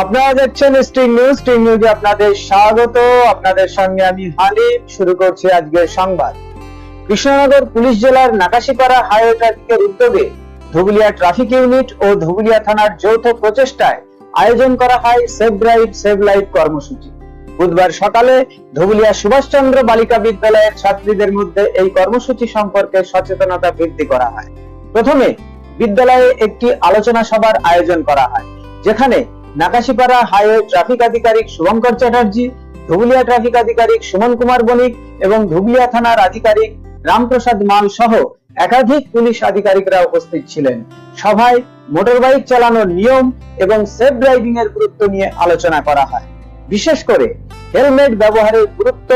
আপনারা দেখছেন string news string নিউজে আপনাদের স্বাগত। আপনাদের সঙ্গে আমি হালিম, শুরু করছি আজকের সংবাদ। কৃষ্ণনগর পুলিশ জেলার নাকাশিপাড়া হাইওয়ে ট্রাফিকের উদ্যোগে ধুবুলিয়া ট্রাফিক ইউনিট ও ধুবুলিয়া থানার যৌথ প্রচেষ্টায় আয়োজন করা হয় সেভ ড্রাইভ, সেভ লাইফ কর্মসূচি। বুধবার সকালে ধুবুলিয়া সুভাষচন্দ্র বালিকা বিদ্যালয়ের ছাত্রীদের মধ্যে এই কর্মসূচি সম্পর্কে সচেতনতা বৃদ্ধি করা হয়। প্রথমে বিদ্যালয়ে একটি আলোচনা সভার আয়োজন করা হয়, যেখানে নাকাশিপাড়া হাইওয়ে ট্রাফিক আধিকারিক শুভঙ্কর চ্যাটার্জি, ধুবুলিয়া ট্রাফিক আধিকারিক সুমন কুমার বণিক এবং ধুবুলিয়া থানার আধিকারিক রামপ্রসাদ মাল সহ একাধিক পুলিশ আধিকারিকরা উপস্থিত ছিলেন। সভায় মোটরবাইক চালানোর নিয়ম এবং সেফ ড্রাইভিং এর গুরুত্ব নিয়ে আলোচনা করা হয়। বিশেষ করে হেলমেট ব্যবহারের গুরুত্ব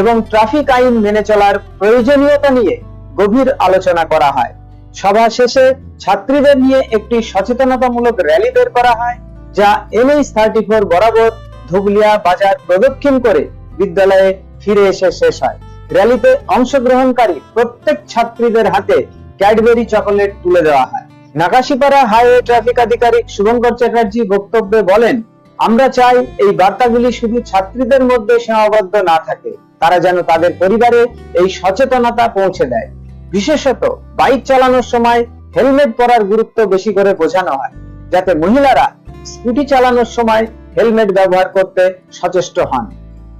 এবং ট্রাফিক আইন মেনে চলার প্রয়োজনীয়তা নিয়ে গভীর আলোচনা করা হয়। সভা শেষে ছাত্রীদের নিয়ে একটি সচেতনতামূলক র্যালি বের করা হয়। যা এনএইচ থার্টি ফোর বরাবর ধুবলিয়া বাজার প্রদক্ষিণ করে বিদ্যালয়ে ফিরে এসে শেষ হয়। র্যালিতে অংশগ্রহণকারী প্রত্যেক ছাত্রীদের হাতে ক্যাডবেরি চকোলেট তুলে দেওয়া হয়। নাকাশিপাড়া হাইওয়ে ট্রাফিক আধিকারিক শুভঙ্কর চ্যাটার্জি বক্তব্যে বলেন, আমরা চাই এই বার্তাগুলি শুধু ছাত্রীদের মধ্যে সীমাবদ্ধ না থাকে, তারা যেন তাদের পরিবারে এই সচেতনতা পৌঁছে দেয়। বিশেষত বাইক চালানোর সময় হেলমেট পরার গুরুত্ব বেশি করে বোঝানো হয়, যাতে মহিলারা স্কুটি চালানোর সময় হেলমেট ব্যবহার করতে সচেষ্ট হন।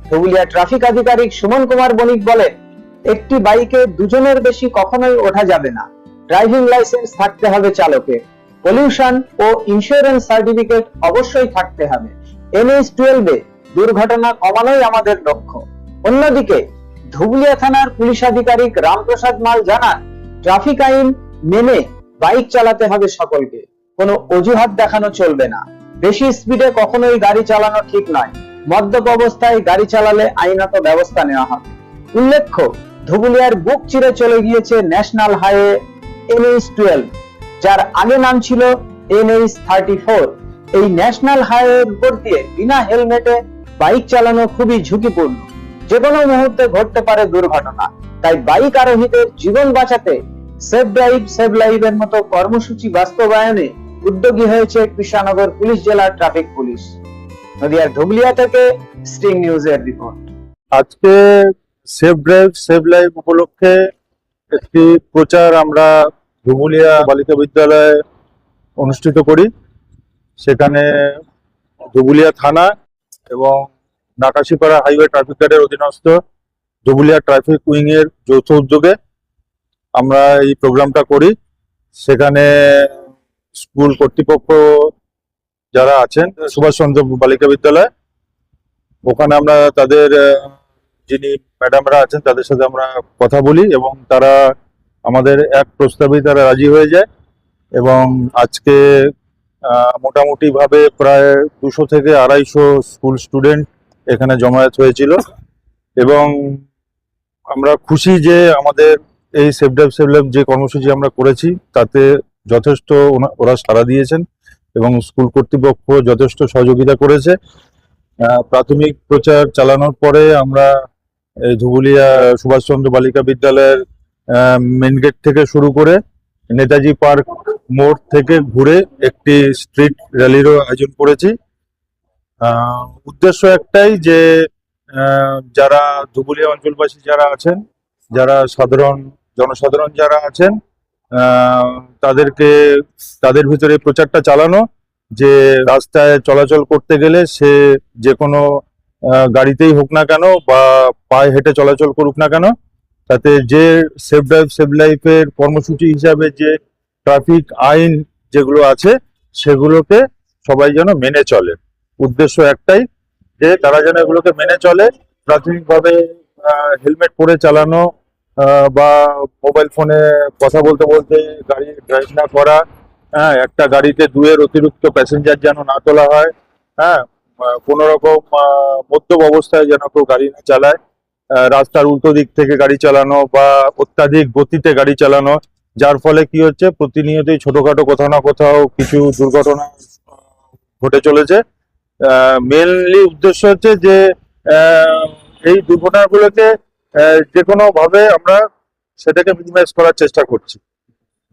ধুবুলিয়া ট্রাফিক আধিকারিক সুমন কুমার বণিক বলেন, একটি বাইকে দুজনের বেশি কখনোই ওঠা যাবে না। ড্রাইভিং লাইসেন্স থাকতে হবে চালকের। পলিউশন ও ইন্স্যুরেন্স সার্টিফিকেট অবশ্যই থাকতে হবে। এনএইচ টুয়েলভে দুর্ঘটনা কমানোই আমাদের লক্ষ্য। অন্যদিকে, ধুবুলিয়া থানার পুলিশ আধিকারিক রামপ্রসাদ মাল জানান, ট্রাফিক আইন মেনে বাইক চালাতে হবে সকলকে। কোনো অজুহাত দেখানো চলবে না। বেশি স্পিডে কখনোই গাড়ি চালানো ঠিক নয়। মদ্যপ অবস্থায় গাড়ি চালালে আইনত ব্যবস্থা নেওয়া হবে। উল্লেখ্য, ধুবুলিয়ার বুক চিরে চলে গিয়েছে ন্যাশনাল হাইওয়ে এনএইচ টুয়েলভ, যার আগে নাম ছিল এনএইচ থার্টি ফোর। এই ন্যাশনাল হাইওয়ের উপর দিয়ে বিনা হেলমেটে বাইক চালানো খুবই ঝুঁকিপূর্ণ। যে কোনো মুহূর্তে ঘটতে পারে দুর্ঘটনা। তাই বাইক আরোহীদের জীবন বাঁচাতে সেভ ড্রাইভ সেভ লাইভের মতো কর্মসূচি বাস্তবায়নে উদ্যোগী হয়েছে কৃষ্ণনগর পুলিশ জেলার ট্রাফিক পুলিশ। নদিয়ার ধুবলিয়া থেকে স্ট্রিং নিউজের রিপোর্ট। আজকে সেফ ড্রাইভ সেভ লাইফ উপলক্ষে একটি প্রচার আমরা ধুবুলিয়া বালিকা বিদ্যালয়ে অনুষ্ঠিত করি। সেখানে ধুবুলিয়া থানা এবং নাকাশিপাড়া হাইওয়ে ট্রাফিক গার্ডের অধীনস্থ ধুবুলিয়া ট্রাফিক উইং এর যৌথ উদ্যোগে আমরা এই প্রোগ্রামটা করি। সেখানে স্কুল কর্তৃপক্ষ যারা আছেন সুভাষচন্দ্র বালিকা বিদ্যালয় ওখানে আমরা তাদের যিনি ম্যাডামরা আছেন তাদের সাথে আমরা কথা বলি এবং তারা আমাদের এক প্রস্তাবে তারা রাজি হয়ে যায় এবং আজকে আহ, মোটামুটি ভাবে প্রায় দুশো থেকে আড়াইশো স্কুল স্টুডেন্ট এখানে জমায়েত হয়েছিল এবং আমরা খুশি যে আমাদের এই সেভডেভ সেভলেভ যে কর্মসূচি আমরা করেছি তাতে যথেষ্ট ওরা সাড়া দিয়েছেন এবং স্কুল কর্তৃপক্ষ যথেষ্ট সহযোগিতা করেছে। প্রাথমিক প্রচার চালানোর পরে আমরা ধুবুলিয়া সুভাষচন্দ্র বালিকা বিদ্যালয়ের মেন গেট থেকে শুরু করে নেতাজি পার্ক মোড় থেকে ঘুরে একটি স্ট্রিট র্যালিরও আয়োজন করেছি। উদ্দেশ্য একটাই যে যারা ধুবুলিয়া অঞ্চলবাসী যারা আছেন, যারা সাধারণ, জনসাধারণ যারা আছেন তাদেরকে, তাদের ভিতরে প্রচারটা চালানো, যে রাস্তায় চলাচল করতে গেলে সে যে কোনো গাড়িতেই হোক না কেন বা পায়ে হেঁটে চলাচল করুক না কেন, তাতে যে সেফ ড্রাইভ সেভ লাইফের কর্মসূচি হিসাবে যে ট্রাফিক আইন যেগুলো আছে, সেগুলোকে সবাই যেন মেনে চলে। উদ্দেশ্য একটাই, যে তারা যেন এগুলোকে মেনে চলে, প্রাথমিকভাবে হেলমেট পরে চালানো বা মোবাইল ফোনে কথা বলতে বলতে গাড়ি ড্রাইভ না করা হ্যাঁ একটা গাড়িতে দুয়ের অতিরিক্ত প্যাসেঞ্জার যেন না তোলা হয় হ্যাঁ কোনো রকম অবস্থায় যেন কেউ গাড়ি না চালায় রাস্তার উল্টো দিক থেকে গাড়ি চালানো বা অত্যাধিক গতিতে গাড়ি চালানো, যার ফলে কি হচ্ছে, প্রতিনিয়তই ছোটখাটো কোথাও না কোথাও কিছু দুর্ঘটনা ঘটে চলেছে। মেনলি উদ্দেশ্য হচ্ছে যে এই দুর্ঘটনাগুলোকে যে কোনো ভাবে আমরা সেটাকে মিনিমাইজ করার চেষ্টা করছি।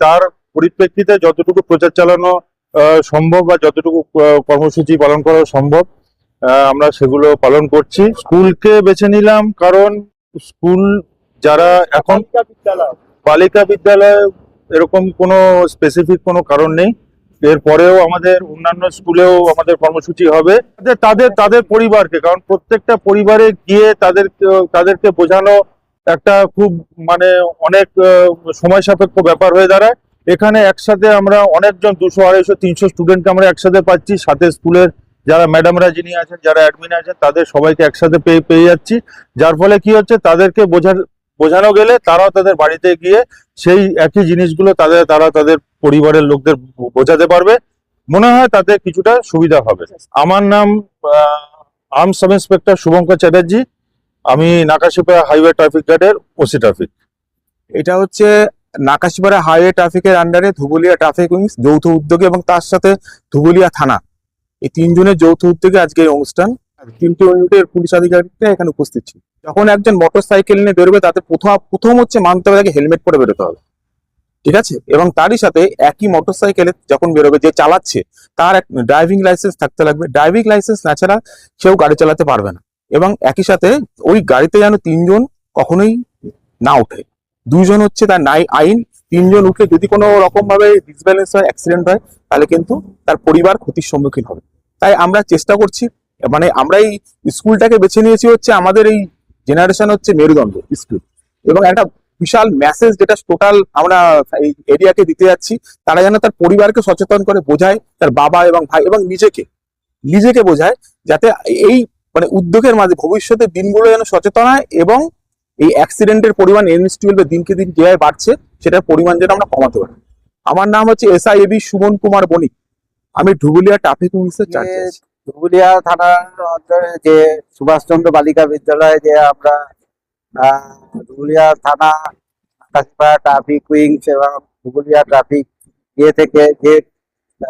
তার পরিপ্রেক্ষিতে যতটুকু প্রচার চালানো সম্ভব বা যতটুকু কর্মসূচি পালন করা সম্ভব আমরা সেগুলো পালন করছি। স্কুলকে বেছে নিলাম কারণ স্কুল যারা এখন বালিকা বিদ্যালয়। এরকম কোনো স্পেসিফিক কোনো কারণ নেই। এরপরেও আমাদের অন্যান্য স্কুলেও আমাদের কর্মসূচি হবে। তাদের তাদের পরিবারকে, কারণ প্রত্যেকটা পরিবারে গিয়ে তাদের তাদেরকে বোঝানো একটা খুব মানে অনেক সময় সাপেক্ষ ব্যাপার হয়ে দাঁড়ায়। এখানে একসাথে আমরা অনেকজন, দুশো, আড়াইশো, তিনশো স্টুডেন্টকে আমরা একসাথে পাচ্ছি। সাথে স্কুলের যারা ম্যাডামরা যিনি আছেন, যারা অ্যাডমিন আছেন, তাদের সবাইকে একসাথে পেয়ে পেয়ে যাচ্ছি। যার ফলে কি হচ্ছে, তাদেরকে বোঝার, বোঝানো গেলে তারাও তাদের বাড়িতে গিয়ে সেই একই জিনিসগুলো তাদের, তারা তাদের পরিবারের লোকদের বোঝাতে পারবে। মনে হয় তাতে কিছুটা সুবিধা হবে। আমার নাম arm sub inspector Subhankar Chatterjee. আমি নাকাশিপাড়া হাইওয়ে ট্রাফিক গার্ডের ওসি ট্রাফিক এটা হচ্ছে নাকাশিপাড়া হাইওয়ে ট্রাফিকের আন্ডারে ধুবুলিয়া ট্রাফিক উইংস যৌথ উদ্যোগে এবং তার সাথে ধুবুলিয়া থানা। এই তিনজনের যৌথ উদ্যোগে আজকে এই অনুষ্ঠান। তিনটি ইউনিটের পুলিশ আধিকারিকরা এখানে উপস্থিত ছিল। যখন একজন মোটর সাইকেল নিয়ে বেরোবে, তাতে প্রথম প্রথম হচ্ছে মানতে হবে তাকে হেলমেট পরে বেরোতে হবে। ঠিক আছে? এবং তারই সাথে একই মোটর সাইকেলে যখন বেরোবে, যে চালাচ্ছে, তার এক ড্রাইভিং লাইসেন্স থাকতে লাগবে। ড্রাইভিং লাইসেন্স না ছাড়া কেউ গাড়ি চালাতে পারবে না। এবং একই সাথে ওই গাড়িতে যেন তিনজন কখনোই না ওঠে। দুইজন হচ্ছে তার নাই আইন, তিনজন উঠলে যদি কোনো রকম ভাবে ডিসব্যালেন্স হয় অ্যাক্সিডেন্ট হয়, তাহলে কিন্তু তার পরিবার ক্ষতির সম্মুখীন হবে। তাই আমরা চেষ্টা করছি মানে আমরা এই স্কুলটাকে বেছে নিয়েছি হচ্ছে আমাদের এই জেনারেশন হচ্ছে মেরুদণ্ড স্কুল এবং একটা বিশাল মেসেজ যেটা টোটাল আমরা এই এরিয়াকে দিতে যাচ্ছি তারা যেন তার পরিবারকে সচেতন করে বোঝায় তার বাবা এবং ভাই এবং নিজেকে নিজেকে বোঝায় যাতে এই মানে উদ্যোগের মাঝে ভবিষ্যতের দিনগুলো যেন সচেতন হয় এবং এই অ্যাক্সিডেন্টের পরিমাণ এনএস টুয়েলভে দিনকে দিন যেভাবে বাড়ছে সেটার পরিমাণ যেন আমরা কমাতে পারি। আমার নাম হচ্ছে S I AB Suman Kumar Banik. আমি ধুবুলিয়া ট্রাফিক পুলিশের চার্জে ধুবুলিয়া থানার অঞ্চলে যে সুভাষচন্দ্র বালিকা বিদ্যালয়ে যে আমরা আহ, ধুবুলিয়া থানা আকাশপাড়া ট্রাফিক উইংস এবং ধুবুলিয়া ট্রাফিক ইয়ে থেকে যে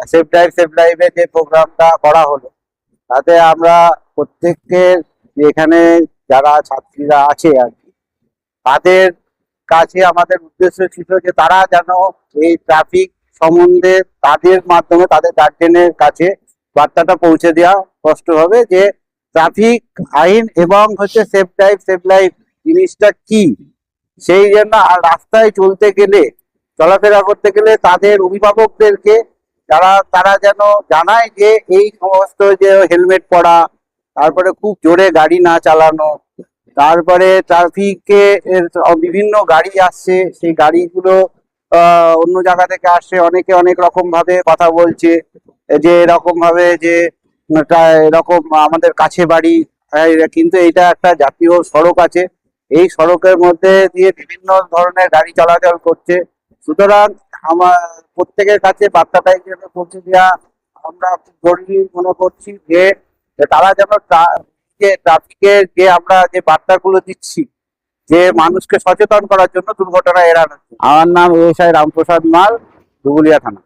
সেফ ড্রাইভ সেফ লাইভে যে প্রোগ্রামটা করা হলো তাতে আমরা প্রত্যেকের এখানে যারা ছাত্রীরা আছে আর কি তাদের কাছে আমাদের উদ্দেশ্য ছিল যে তারা যেন এই ট্রাফিক সম্বন্ধে তাদের মাধ্যমে তাদের গার্জেনের কাছে বার্তাটা পৌঁছে দেওয়া কষ্ট হবে যে ট্রাফিক আইন এবং হচ্ছে সেফ ড্রাইভ সেফ লাইফ জিনিসটা কি? সেই জন্য আর রাস্তায় চলতে গেলে, চলাফেরা করতে গেলে তাদের অভিভাবকদেরকে যারা তারা যেন জানায় যে এই সমস্ত যে হেলমেট পরা, তারপরে খুব জোরে গাড়ি না চালানো, তারপরে ট্রাফিকে বিভিন্ন গাড়ি আসছে, সেই গাড়িগুলো অন্য জায়গা থেকে আসছে, অনেকে অনেক রকম ভাবে কথা বলছে, যে এরকম ভাবে যে এরকম আমাদের কাছে বাড়ি কিন্তু এটা একটা জাতীয় সড়ক আছে এই সড়কের মধ্যে দিয়ে বিভিন্ন ধরনের গাড়ি চলাচল করছে। সুতরাং আমার প্রত্যেকের কাছে বার্তাটা হিসেবে পৌঁছে দেওয়া আমরা জরুরি মনে করছি যে তারা যেন ট্রাফিকের যে আমরা যে বার্তাগুলো দিচ্ছি, যে মানুষকে সচেতন করার জন্য দুর্ঘটনা এড়ানো আমার নাম এস আই রামপ্রসাদ মাল, ধুবুলিয়া থানা।